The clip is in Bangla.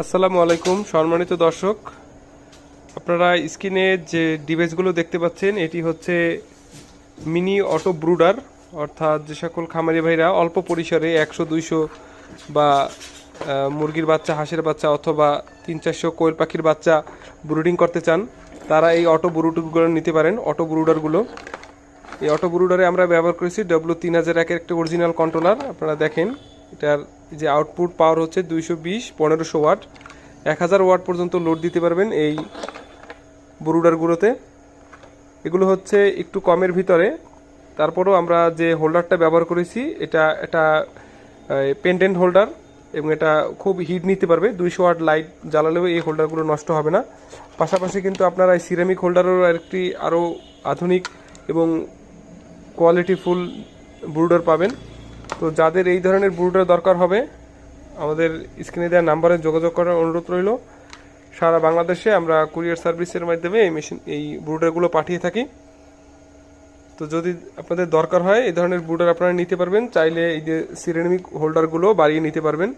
আসসালামু আলাইকুম, সম্মানিত দর্শক। আপনারা স্ক্রিনে যে ডিভাইসগুলো দেখতে পাচ্ছেন, এটি হচ্ছে মিনি অটো ব্রুডার, অর্থাৎ যে সকল খামারি ভাইরা অল্প পরিসরে একশো, দুইশো বা মুরগির বাচ্চা, হাঁসের বাচ্চা অথবা তিন চারশো কোয়েল পাখির বাচ্চা ব্রুডিং করতে চান, তারা এই অটো ব্রুডগুলো নিতে পারেন, অটো ব্রুডারগুলো। এই অটো ব্রুডারে আমরা ব্যবহার করেছি ডব্লু তিন হাজার একের একটা অরিজিনাল কন্ট্রোলার আপনারা দেখেন। এটার যে আউটপুট পাওয়ার হচ্ছে দুইশো বিশ, পনেরোশো ওয়াট এক হাজার ওয়াট পর্যন্ত লোড দিতে পারবেন এই ব্রুডারগুলোতে এগুলো হচ্ছে একটু কমের ভিতরে। তারপরেও আমরা যে হোল্ডারটা ব্যবহার করেছি, এটা এটা পেন্ডেন্ট হোল্ডার এবং এটা খুব হিট নিতে পারবে। দুইশো ওয়াট লাইট জ্বালালেও এই হোল্ডারগুলো নষ্ট হবে না। পাশাপাশি কিন্তু আপনারা এই সিরামিক হোল্ডারেরও আরেকটি আরও আধুনিক এবং কোয়ালিটিফুল ব্রুডার পাবেন। তো যাদের এই ধরনের ব্রুডার দরকার হবে, আমাদের স্ক্রিনে দেওয়া নাম্বারে যোগাযোগ করার অনুরোধ রইল। সারা বাংলাদেশে আমরা কুরিয়ার সার্ভিসের মাধ্যমে এই মেশিন, এই ব্রুডারগুলো পাঠিয়ে থাকি। তো যদি আপনাদের দরকার হয়, এই ধরনের ব্রুডার আপনারা নিতে পারবেন। চাইলে এই যে সিরেমিক হোল্ডারগুলো বাড়িয়ে নিতে পারবেন।